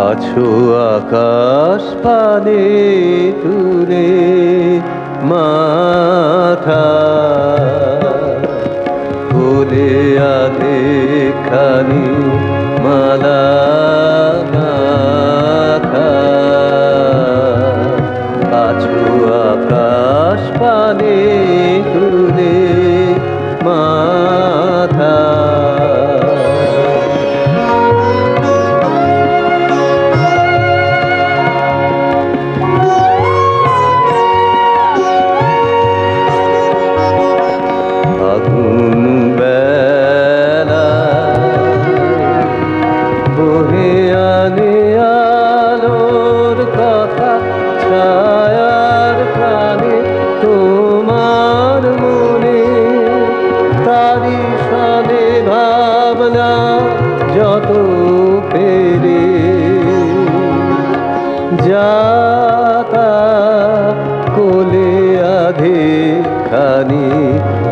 আছো আকাশ পানে তুলে মাথা কোলে আধে খানি মালা। আছো আকাশ আধে খানি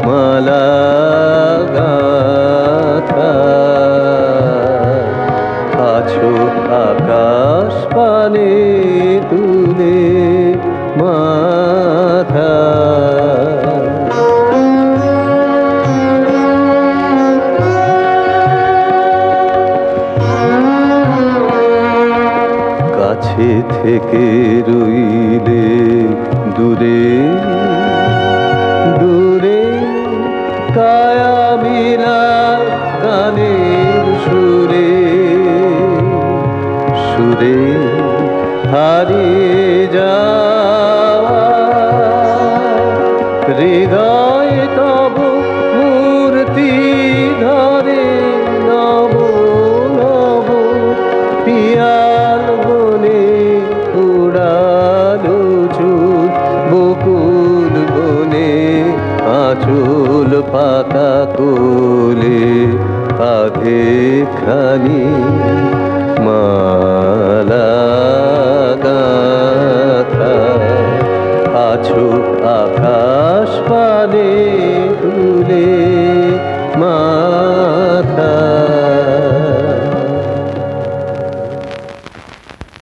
মালা আছো আকাশ পানে তুলে মাথা। কাছে থেকে রইলে দূরে হারিয়ে যাওয়া হৃদয় তব মূর্তি ধরে নব নব পিয়াল বনে উড়ালো চুল বকুল বনে আঁচল পাতা কোলে আধে খানি আকাশ পারে তুলে মা